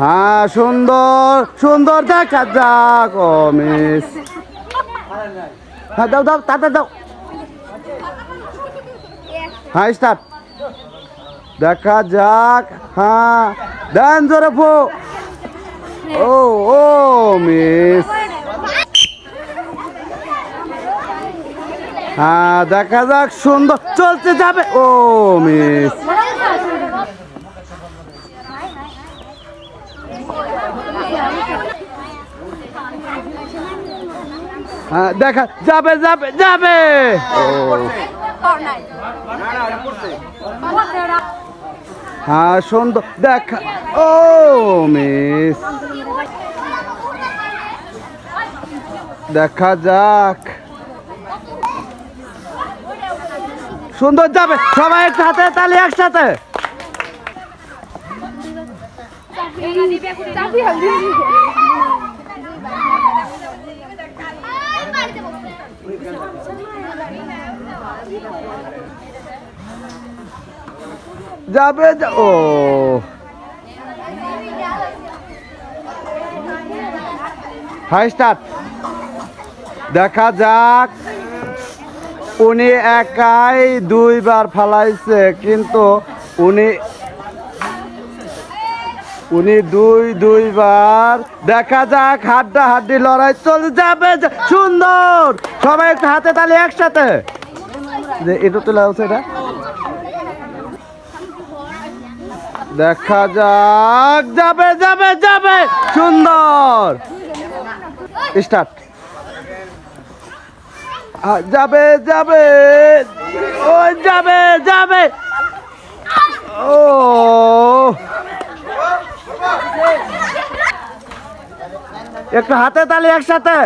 হ্যাঁ সুন্দর সুন্দর দেখা যাক, ও হ্যাঁ দাও দাও তাতে দাও। হ্যাঁ স্টার্ট। দেখা যাক হ্যাঁ দেন জোরে ও ও, মিস। হ্যাঁ দেখা যাক, সুন্দর, চলতে যাবে। ও, মিস। হ্যাঁ দেখা যাবে যাবে যাবে! হ্যাঁ সুন্দর দেখা ও মিস। দেখা যাক। সুন্দর যাবে সবাই একসাথে তাহলে একসাথে। যাবে ও। হাই স্টার্ট দেখা যাক। উনি একাই দুইবার ফালাইছে কিন্তু উনি উনি দুই, দুইবার। দেখা যাক হাড্ডা হাড্ডি লড়াই চলে যাবে সুন্দর। সবাই একটু হাতে তালে একসাথে। এটা তোলা হচ্ছে এটা। দেখা যাক, যাবে যাবে যাবে। সুন্দর। স্টার্ট। যাবে যাবে। ও যাবে যাবে। ও। একটু হাতে তালি একসাথে।